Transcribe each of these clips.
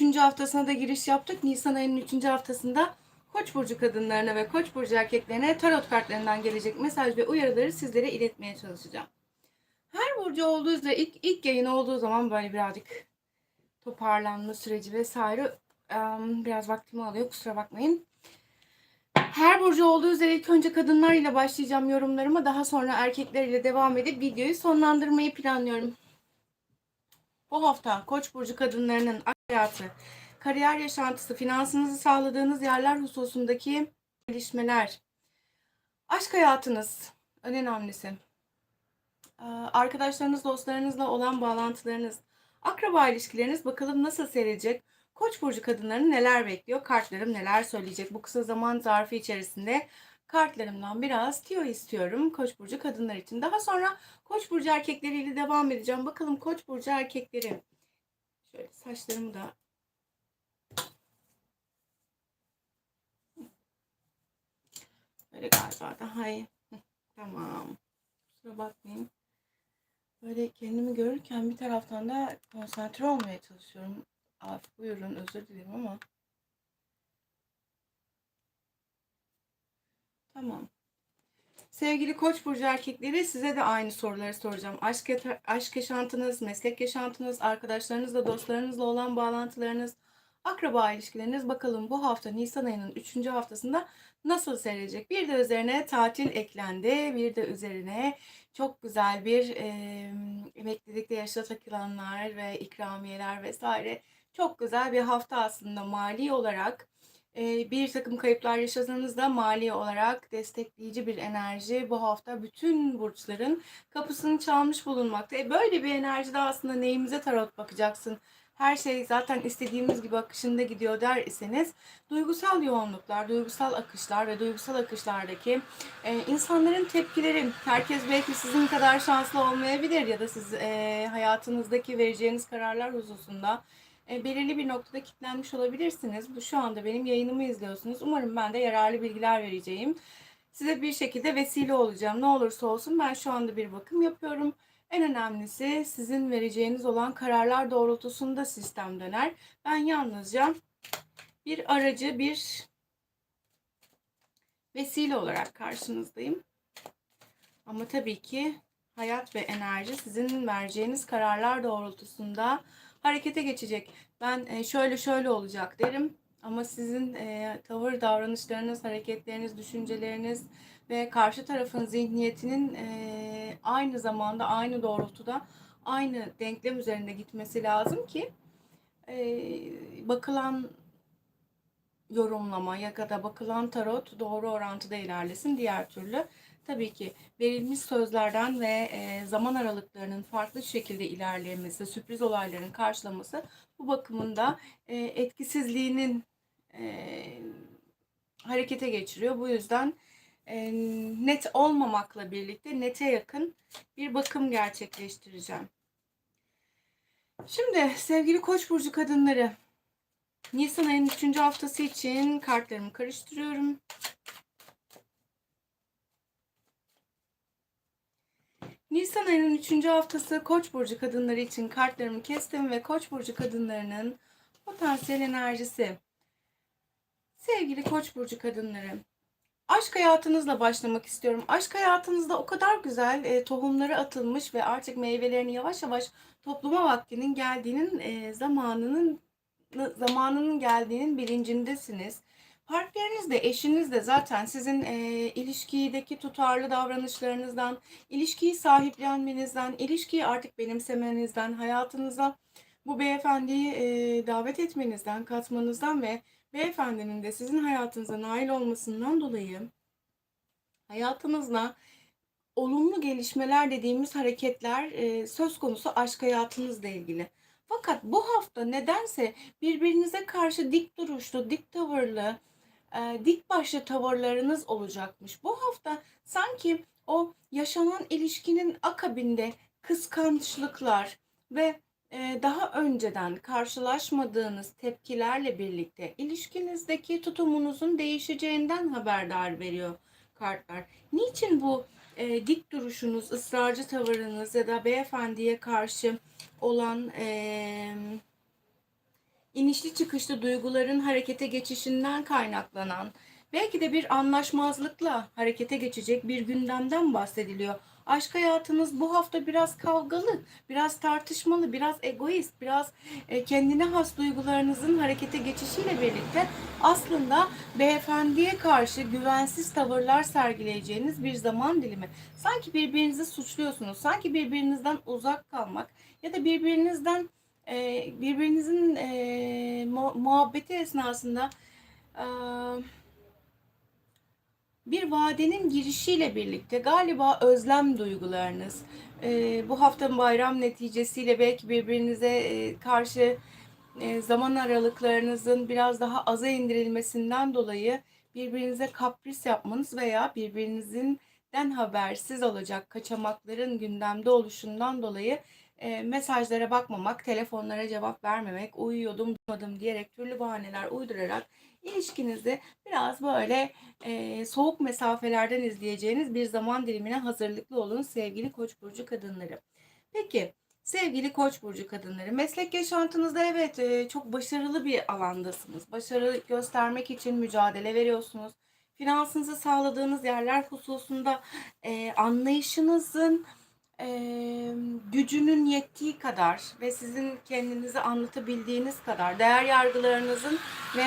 3. haftasına da giriş yaptık. Nisan ayının 3. haftasında Koç burcu kadınlarına ve Koç burcu erkeklerine tarot kartlarından gelecek mesaj ve uyarıları sizlere iletmeye çalışacağım. Her burcu olduğu üzere ilk, ilk yayın olduğu zaman böyle birazcık toparlanma süreci vesaire biraz vaktimi alıyor kusura bakmayın. Her burcu olduğu üzere ilk önce kadınlar ile başlayacağım yorumlarıma daha sonra erkekler ile devam edip videoyu sonlandırmayı planlıyorum. Bu hafta Koç burcu kadınlarının hayatı, kariyer yaşantısı, finansınızı sağladığınız yerler hususundaki gelişmeler, aşk hayatınız en önemlisi. Ee, Arkadaşlarınız, dostlarınızla olan bağlantılarınız, akraba ilişkileriniz bakalım nasıl seyredecek? Koç burcu kadınlarını neler bekliyor? Kartlarım neler söyleyecek? Bu kısa zaman zarfı içerisinde kartlarımdan biraz tiyo istiyorum Koç burcu kadınlar için. Daha sonra Koç burcu erkekleriyle devam edeceğim. Bakalım Koç burcu erkekleri. Şöyle saçlarımı da Böyle galiba daha iyi. Tamam. Kusura bakmayın. Böyle kendimi görürken bir taraftan da konsantre olmaya çalışıyorum. Af buyurun özür dilerim ama. Tamam. Sevgili Koç burcu erkekleri size de aynı soruları soracağım. Aşk aşk yaşantınız, meslek yaşantınız, arkadaşlarınızla, dostlarınızla olan bağlantılarınız, akraba ilişkileriniz bakalım bu hafta Nisan ayının 3. haftasında nasıl seyredecek? Bir de üzerine tatil eklendi. Bir de üzerine çok güzel bir e, emeklilikte yaşa takılanlar ve ikramiyeler vesaire. Çok güzel bir hafta aslında mali olarak. Bir takım kayıplar yaşasanız da mali olarak destekleyici bir enerji bu hafta bütün burçların kapısını çalmış bulunmakta. E, böyle bir enerjide aslında neyimize tarot bakacaksın? Her şey zaten istediğimiz gibi akışında gidiyor der iseniz duygusal yoğunluklar, duygusal akışlar ve duygusal akışlardaki e, insanların tepkileri herkes belki sizin kadar şanslı olmayabilir ya da siz e, hayatınızdaki vereceğiniz kararlar hususunda e, belirli bir noktada kilitlenmiş olabilirsiniz. Bu şu anda benim yayınımı izliyorsunuz. Umarım ben de yararlı bilgiler vereceğim. Size bir şekilde vesile olacağım. Ne olursa olsun ben şu anda bir bakım yapıyorum. En önemlisi sizin vereceğiniz olan kararlar doğrultusunda sistem döner. Ben yalnızca bir aracı, bir vesile olarak karşınızdayım. Ama tabii ki hayat ve enerji sizin vereceğiniz kararlar doğrultusunda harekete geçecek. Ben e, şöyle şöyle olacak derim. Ama sizin e, tavır, davranışlarınız, hareketleriniz, düşünceleriniz ve karşı tarafın zihniyetinin e, aynı zamanda, aynı doğrultuda, aynı denklem üzerinde gitmesi lazım ki e, bakılan yorumlama ya da bakılan tarot doğru orantıda ilerlesin. Diğer türlü tabii ki verilmiş sözlerden ve e, zaman aralıklarının farklı şekilde ilerlemesi, sürpriz olayların karşılaması bu bakımında e, etkisizliğinin e, harekete geçiriyor. Bu yüzden net olmamakla birlikte nete yakın bir bakım gerçekleştireceğim. Şimdi sevgili Koç burcu kadınları Nisan ayının 3. haftası için kartlarımı karıştırıyorum. Nisan ayının 3. haftası Koç burcu kadınları için kartlarımı kestim ve Koç burcu kadınlarının potansiyel enerjisi. Sevgili Koç burcu kadınları, aşk hayatınızla başlamak istiyorum. Aşk hayatınızda o kadar güzel e, tohumları atılmış ve artık meyvelerini yavaş yavaş topluma vaktinin geldiğinin e, zamanının zamanının geldiğinin bilincindesiniz. Partneriniz de eşiniz de zaten sizin e, ilişkideki tutarlı davranışlarınızdan, ilişkiyi sahiplenmenizden, ilişkiyi artık benimsemenizden, hayatınıza bu beyefendiyi e, davet etmenizden, katmanızdan ve beyefendinin de sizin hayatınıza nail olmasından dolayı hayatınızla olumlu gelişmeler dediğimiz hareketler e, söz konusu aşk hayatınızla ilgili. Fakat bu hafta nedense birbirinize karşı dik duruşlu, dik tavırlı, e, dik başlı tavırlarınız olacakmış. Bu hafta sanki o yaşanan ilişkinin akabinde kıskançlıklar ve e, daha önceden karşılaşmadığınız tepkilerle birlikte ilişkinizdeki tutumunuzun değişeceğinden haberdar veriyor kartlar. Niçin bu e, dik duruşunuz, ısrarcı tavırınız ya da beyefendiye karşı olan e, inişli çıkışlı duyguların harekete geçişinden kaynaklanan, belki de bir anlaşmazlıkla harekete geçecek bir gündemden bahsediliyor. Aşk hayatınız bu hafta biraz kavgalı, biraz tartışmalı, biraz egoist, biraz e, kendine has duygularınızın harekete geçişiyle birlikte aslında beyefendiye karşı güvensiz tavırlar sergileyeceğiniz bir zaman dilimi. Sanki birbirinizi suçluyorsunuz, sanki birbirinizden uzak kalmak ya da birbirinizden e, birbirinizin e, mu- muhabbeti esnasında e, bir vadenin girişiyle birlikte galiba özlem duygularınız e, bu haftanın bayram neticesiyle belki birbirinize e, karşı e, zaman aralıklarınızın biraz daha aza indirilmesinden dolayı birbirinize kapris yapmanız veya birbirinizden habersiz olacak kaçamakların gündemde oluşundan dolayı e, mesajlara bakmamak, telefonlara cevap vermemek, uyuyordum, durmadım diyerek türlü bahaneler uydurarak ilişkinizi biraz böyle e, soğuk mesafelerden izleyeceğiniz bir zaman dilimine hazırlıklı olun sevgili Koç burcu kadınları. Peki sevgili Koç burcu kadınları, meslek yaşantınızda evet e, çok başarılı bir alandasınız. Başarı göstermek için mücadele veriyorsunuz. Finansınızı sağladığınız yerler hususunda e, anlayışınızın e, gücünün yettiği kadar ve sizin kendinizi anlatabildiğiniz kadar değer yargılarınızın ve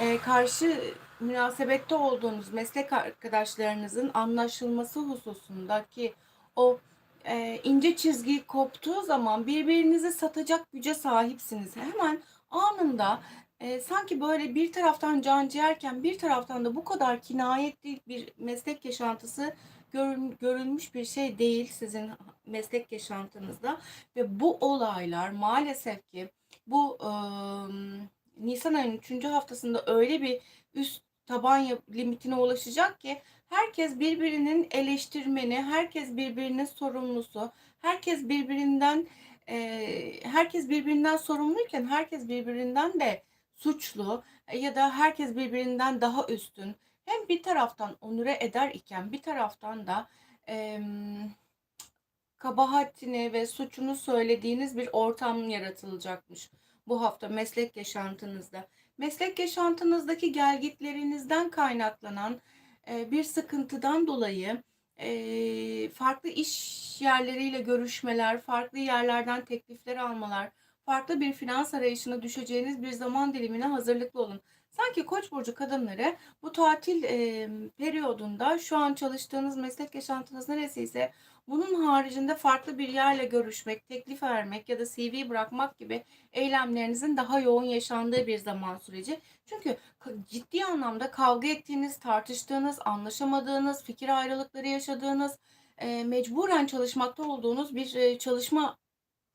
e, karşı münasebette olduğunuz meslek arkadaşlarınızın anlaşılması hususundaki o e, ince çizgi koptuğu zaman birbirinizi satacak güce sahipsiniz. Hemen anında e, sanki böyle bir taraftan can ciğerken bir taraftan da bu kadar kinayetli bir meslek yaşantısı görün- görülmüş bir şey değil sizin meslek yaşantınızda ve bu olaylar maalesef ki bu ıı, Nisan ayının 3. haftasında öyle bir üst taban limitine ulaşacak ki herkes birbirinin eleştirmeni, herkes birbirinin sorumlusu, herkes birbirinden e, herkes birbirinden sorumluyken herkes birbirinden de suçlu e, ya da herkes birbirinden daha üstün. Hem bir taraftan onure eder iken bir taraftan da em, kabahatini ve suçunu söylediğiniz bir ortam yaratılacakmış bu hafta meslek yaşantınızda. Meslek yaşantınızdaki gelgitlerinizden kaynaklanan e, bir sıkıntıdan dolayı e, farklı iş yerleriyle görüşmeler, farklı yerlerden teklifler almalar, farklı bir finans arayışına düşeceğiniz bir zaman dilimine hazırlıklı olun. Sanki Koç burcu kadınları bu tatil e, periyodunda şu an çalıştığınız meslek yaşantınız neresiyse bunun haricinde farklı bir yerle görüşmek, teklif vermek ya da CV bırakmak gibi eylemlerinizin daha yoğun yaşandığı bir zaman süreci. Çünkü ciddi anlamda kavga ettiğiniz, tartıştığınız, anlaşamadığınız, fikir ayrılıkları yaşadığınız, e, mecburen çalışmakta olduğunuz bir e, çalışma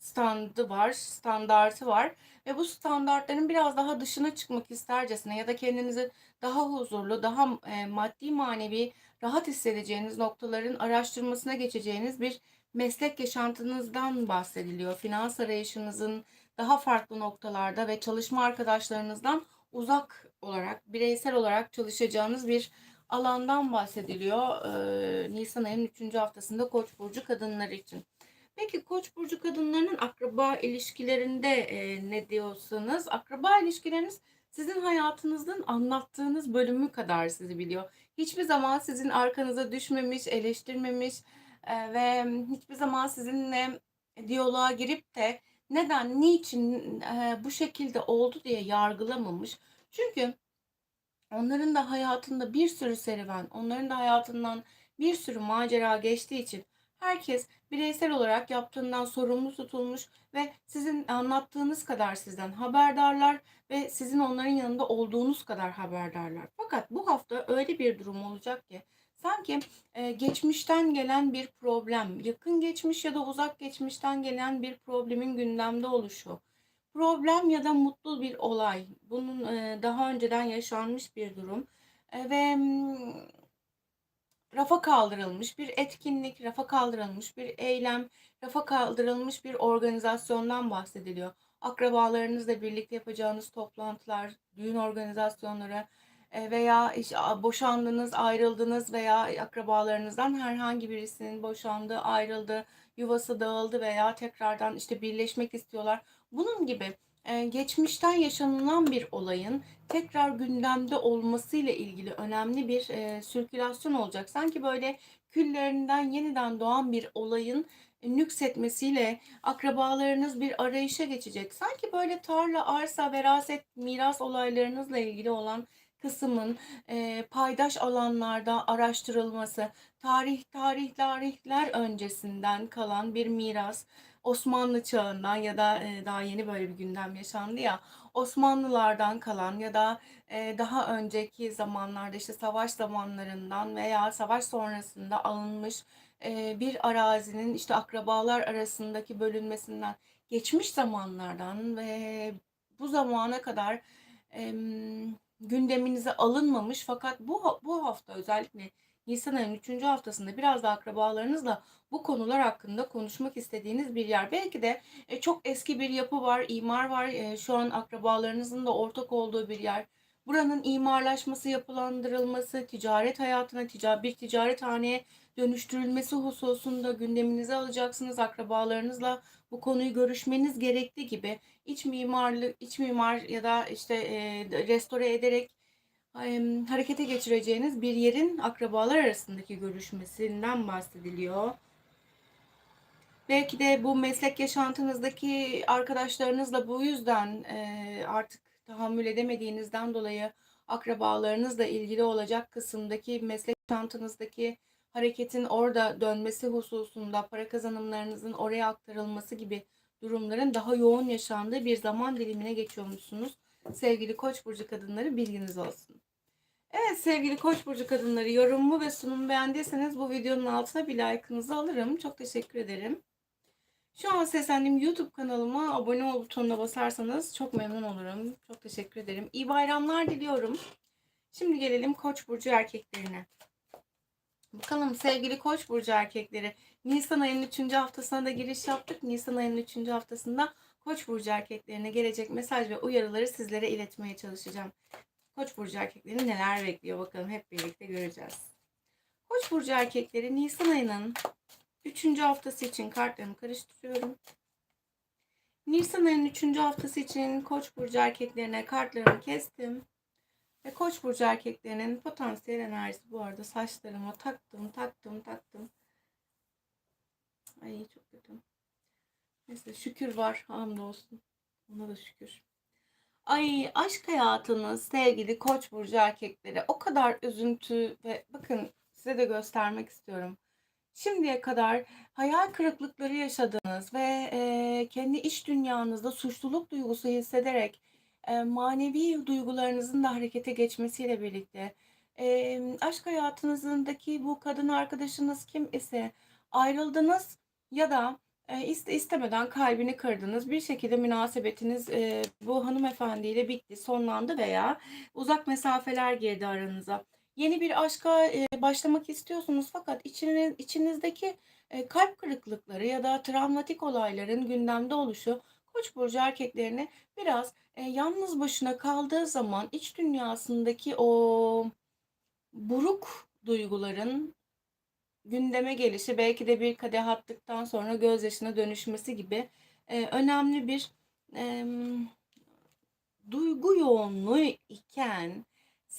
standı var, standartı var ve bu standartların biraz daha dışına çıkmak istercesine ya da kendinizi daha huzurlu, daha e, maddi manevi rahat hissedeceğiniz noktaların araştırmasına geçeceğiniz bir meslek yaşantınızdan bahsediliyor. Finans arayışınızın daha farklı noktalarda ve çalışma arkadaşlarınızdan uzak olarak, bireysel olarak çalışacağınız bir alandan bahsediliyor. Ee, Nisan ayının 3. haftasında Koç burcu kadınları için. Peki Koç burcu kadınlarının akraba ilişkilerinde e, ne diyorsanız, akraba ilişkileriniz sizin hayatınızın anlattığınız bölümü kadar sizi biliyor. Hiçbir zaman sizin arkanıza düşmemiş, eleştirmemiş e, ve hiçbir zaman sizinle diyaloğa girip de neden, niçin e, bu şekilde oldu diye yargılamamış. Çünkü onların da hayatında bir sürü serüven, onların da hayatından bir sürü macera geçtiği için herkes bireysel olarak yaptığından sorumlu tutulmuş ve sizin anlattığınız kadar sizden haberdarlar ve sizin onların yanında olduğunuz kadar haberdarlar. Fakat bu hafta öyle bir durum olacak ki sanki e, geçmişten gelen bir problem, yakın geçmiş ya da uzak geçmişten gelen bir problemin gündemde oluşu, problem ya da mutlu bir olay, bunun e, daha önceden yaşanmış bir durum E, ve mm, rafa kaldırılmış bir etkinlik, rafa kaldırılmış bir eylem, rafa kaldırılmış bir organizasyondan bahsediliyor. Akrabalarınızla birlikte yapacağınız toplantılar, düğün organizasyonları e, veya boşandınız, ayrıldınız veya akrabalarınızdan herhangi birisinin boşandı, ayrıldı, yuvası dağıldı veya tekrardan işte birleşmek istiyorlar. Bunun gibi geçmişten yaşanılan bir olayın tekrar gündemde olmasıyla ilgili önemli bir e, sirkülasyon olacak. Sanki böyle küllerinden yeniden doğan bir olayın nüksetmesiyle akrabalarınız bir arayışa geçecek. Sanki böyle tarla, arsa, veraset, miras olaylarınızla ilgili olan kısmın e, paydaş alanlarda araştırılması, tarih tarih tarihler öncesinden kalan bir miras, Osmanlı çağından ya da e, daha yeni böyle bir gündem yaşandı ya, Osmanlılardan kalan ya da e, daha önceki zamanlarda işte savaş zamanlarından veya savaş sonrasında alınmış e, bir arazinin işte akrabalar arasındaki bölünmesinden geçmiş zamanlardan ve bu zamana kadar em, gündeminize alınmamış fakat bu bu hafta özellikle Nisan ayının 3. haftasında biraz da akrabalarınızla bu konular hakkında konuşmak istediğiniz bir yer. Belki de e, çok eski bir yapı var, imar var. E, şu an akrabalarınızın da ortak olduğu bir yer. Buranın imarlaşması, yapılandırılması, ticaret hayatına, tica bir ticarethaneye dönüştürülmesi hususunda gündeminize alacaksınız. Akrabalarınızla bu konuyu görüşmeniz gerekli gibi iç mimarlık, iç mimar ya da işte e, restore ederek harekete geçireceğiniz bir yerin akrabalar arasındaki görüşmesinden bahsediliyor. Belki de bu meslek yaşantınızdaki arkadaşlarınızla bu yüzden e, artık tahammül edemediğinizden dolayı akrabalarınızla ilgili olacak kısımdaki meslek yaşantınızdaki hareketin orada dönmesi hususunda para kazanımlarınızın oraya aktarılması gibi durumların daha yoğun yaşandığı bir zaman dilimine geçiyormuşsunuz. Sevgili Koç burcu kadınları bilginiz olsun. Evet sevgili Koç burcu kadınları yorumumu ve sunumu beğendiyseniz bu videonun altına bir like'ınızı alırım. Çok teşekkür ederim. Şu an seslendiğim YouTube kanalıma abone ol butonuna basarsanız çok memnun olurum. Çok teşekkür ederim. İyi bayramlar diliyorum. Şimdi gelelim Koç burcu erkeklerine. Bakalım sevgili Koç burcu erkekleri. Nisan ayının 3. haftasına da giriş yaptık. Nisan ayının 3. haftasında Koç burcu erkeklerine gelecek mesaj ve uyarıları sizlere iletmeye çalışacağım. Koç burcu erkekleri neler bekliyor bakalım hep birlikte göreceğiz. Koç burcu erkekleri Nisan ayının 3. haftası için kartlarımı karıştırıyorum. Nisan ayının 3. haftası için Koç burcu erkeklerine kartlarımı kestim. Ve Koç burcu erkeklerinin potansiyel enerjisi bu arada saçlarıma taktım, taktım, taktım. Ay çok kötü. Neyse şükür var hamdolsun. Ona da şükür. Ay aşk hayatınız sevgili Koç burcu erkekleri o kadar üzüntü ve bakın size de göstermek istiyorum. Şimdiye kadar hayal kırıklıkları yaşadınız ve e, kendi iç dünyanızda suçluluk duygusu hissederek e, manevi duygularınızın da harekete geçmesiyle birlikte e, aşk hayatınızdaki bu kadın arkadaşınız kim ise ayrıldınız ya da e, iste istemeden kalbini kırdınız. Bir şekilde münasebetiniz e, bu hanımefendiyle bitti, sonlandı veya uzak mesafeler girdi aranıza. Yeni bir aşka e, başlamak istiyorsunuz. Fakat içiniz, içinizdeki e, kalp kırıklıkları ya da travmatik olayların gündemde oluşu Koç burcu erkeklerini biraz e, yalnız başına kaldığı zaman iç dünyasındaki o buruk duyguların gündeme gelişi belki de bir kadeh attıktan sonra gözyaşına dönüşmesi gibi e, önemli bir e, duygu yoğunluğu iken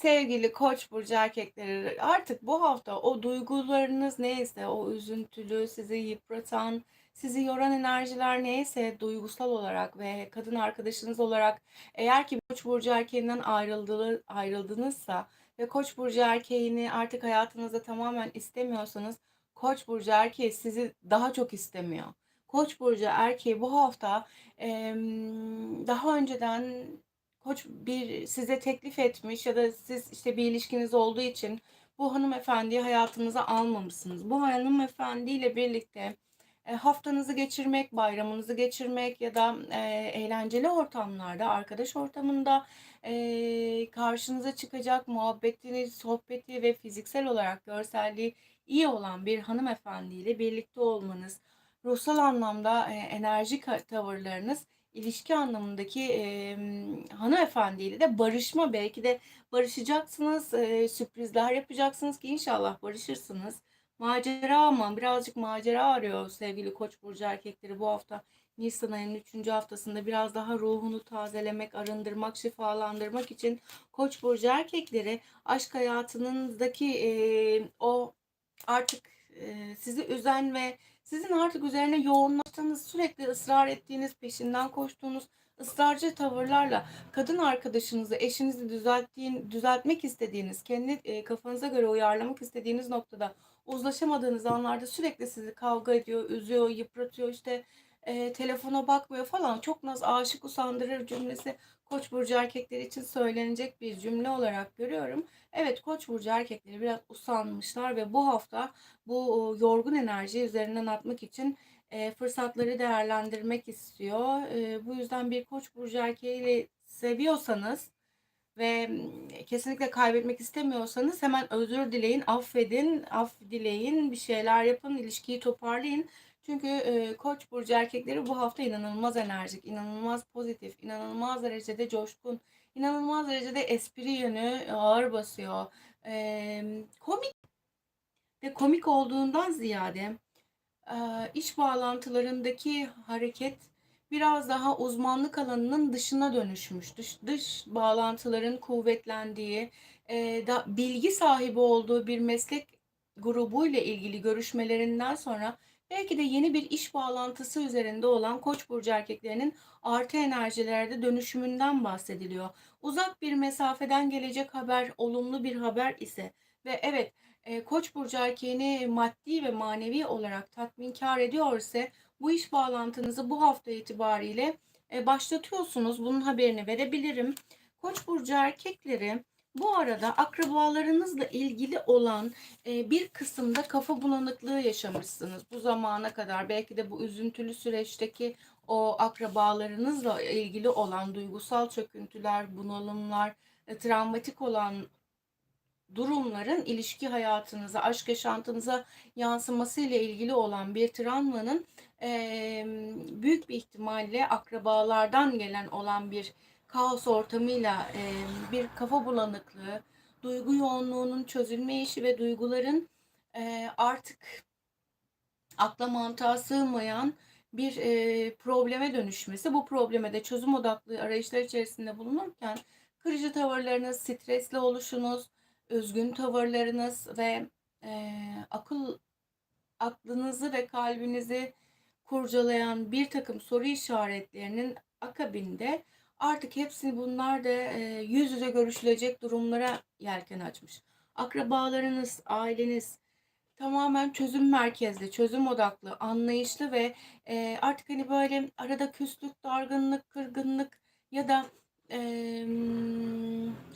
sevgili Koç burcu erkekleri artık bu hafta o duygularınız neyse o üzüntülü sizi yıpratan sizi yoran enerjiler neyse duygusal olarak ve kadın arkadaşınız olarak eğer ki Koç burcu erkeğinden ayrıldı, ayrıldınızsa ve Koç burcu erkeğini artık hayatınızda tamamen istemiyorsanız Koç burcu erkeği sizi daha çok istemiyor. Koç burcu erkeği bu hafta daha önceden koç bir size teklif etmiş ya da siz işte bir ilişkiniz olduğu için bu hanımefendiyi hayatınıza almamışsınız. Bu hanımefendiyle birlikte e, haftanızı geçirmek, bayramınızı geçirmek ya da e, eğlenceli ortamlarda, arkadaş ortamında e, karşınıza çıkacak muhabbetini, sohbeti ve fiziksel olarak görselliği iyi olan bir hanımefendiyle birlikte olmanız, ruhsal anlamda enerji tavırlarınız ilişki anlamındaki e, hanımefendiyle de barışma belki de barışacaksınız, e, sürprizler yapacaksınız ki inşallah barışırsınız. Macera ama birazcık macera arıyor sevgili Koç burcu erkekleri bu hafta. Nisan ayının 3. haftasında biraz daha ruhunu tazelemek, arındırmak, şifalandırmak için Koç burcu erkekleri aşk hayatınızdaki e, o artık e, sizi üzen ve sizin artık üzerine yoğunlaştığınız, sürekli ısrar ettiğiniz, peşinden koştuğunuz ısrarcı tavırlarla kadın arkadaşınızı, eşinizi düzelttiğin, düzeltmek istediğiniz, kendi e, kafanıza göre uyarlamak istediğiniz noktada uzlaşamadığınız anlarda sürekli sizi kavga ediyor, üzüyor, yıpratıyor, işte e, telefona bakmıyor falan. Çok naz aşık usandırır cümlesi Koç burcu erkekleri için söylenecek bir cümle olarak görüyorum. Evet Koç burcu erkekleri biraz usanmışlar ve bu hafta bu yorgun enerjiyi üzerinden atmak için e, fırsatları değerlendirmek istiyor. E, bu yüzden bir Koç burcu erkeğiyle seviyorsanız ve kesinlikle kaybetmek istemiyorsanız hemen özür dileyin, affedin, af dileyin, bir şeyler yapın, ilişkiyi toparlayın. Çünkü e, Koç burcu erkekleri bu hafta inanılmaz enerjik, inanılmaz pozitif, inanılmaz derecede coşkun, inanılmaz derecede espri yönü ağır basıyor. E, komik ve komik olduğundan ziyade e, iş bağlantılarındaki hareket biraz daha uzmanlık alanının dışına dönüşmüş. Dış, dış bağlantıların kuvvetlendiği, e, da bilgi sahibi olduğu bir meslek grubuyla ilgili görüşmelerinden sonra belki de yeni bir iş bağlantısı üzerinde olan Koç burcu erkeklerinin artı enerjilerde dönüşümünden bahsediliyor. Uzak bir mesafeden gelecek haber olumlu bir haber ise ve evet e, Koç burcu erkeğini maddi ve manevi olarak tatminkar ediyorsa bu iş bağlantınızı bu hafta itibariyle e, başlatıyorsunuz. Bunun haberini verebilirim. Koç burcu erkekleri bu arada akrabalarınızla ilgili olan e, bir kısımda kafa bulanıklığı yaşamışsınız. Bu zamana kadar belki de bu üzüntülü süreçteki o akrabalarınızla ilgili olan duygusal çöküntüler, bunalımlar, e, travmatik olan durumların ilişki hayatınıza, aşk yaşantınıza yansıması ile ilgili olan bir travmanın e, büyük bir ihtimalle akrabalardan gelen olan bir kaos ortamıyla e, bir kafa bulanıklığı, duygu yoğunluğunun çözülme işi ve duyguların e, artık akla mantığa sığmayan bir e, probleme dönüşmesi. Bu probleme de çözüm odaklı arayışlar içerisinde bulunurken kırıcı tavırlarınız, stresli oluşunuz, özgün tavırlarınız ve e, akıl aklınızı ve kalbinizi kurcalayan bir takım soru işaretlerinin akabinde artık hepsini bunlar da e, yüz yüze görüşülecek durumlara yelken açmış. Akrabalarınız, aileniz tamamen çözüm merkezli, çözüm odaklı, anlayışlı ve e, artık hani böyle arada küslük, dargınlık, kırgınlık ya da e,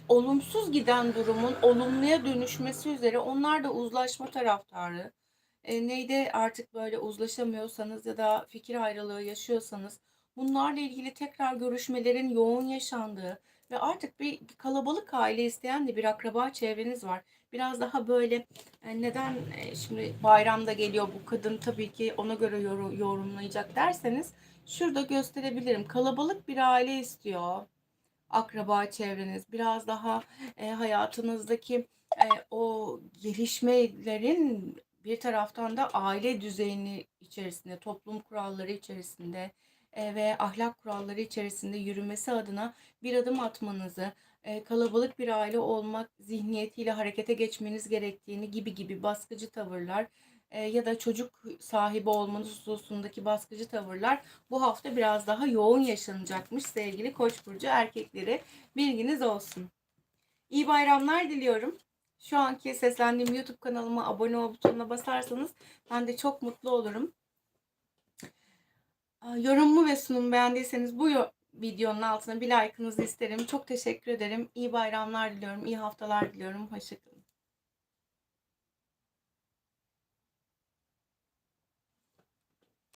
olumsuz giden durumun olumluya dönüşmesi üzere onlar da uzlaşma taraftarı. E, neyde artık böyle uzlaşamıyorsanız ya da fikir ayrılığı yaşıyorsanız bunlarla ilgili tekrar görüşmelerin yoğun yaşandığı ve artık bir, bir kalabalık aile isteyen de bir akraba çevreniz var. Biraz daha böyle e, neden e, şimdi bayramda geliyor bu kadın tabii ki ona göre yor, yorumlayacak derseniz şurada gösterebilirim. Kalabalık bir aile istiyor akraba çevreniz, biraz daha e, hayatınızdaki o gelişmelerin bir taraftan da aile düzeyini içerisinde, toplum kuralları içerisinde ve ahlak kuralları içerisinde yürümesi adına bir adım atmanızı, e, kalabalık bir aile olmak zihniyetiyle harekete geçmeniz gerektiğini gibi gibi baskıcı tavırlar e, ya da çocuk sahibi olmanız hususundaki baskıcı tavırlar bu hafta biraz daha yoğun yaşanacakmış sevgili Koç burcu erkekleri. Bilginiz olsun. İyi bayramlar diliyorum. Şu anki seslendiğim YouTube kanalıma abone ol butonuna basarsanız ben de çok mutlu olurum. Yorumumu ve sunumu beğendiyseniz bu videonun altına bir like'ınızı isterim. Çok teşekkür ederim. İyi bayramlar diliyorum. İyi haftalar diliyorum. Hoşçakalın.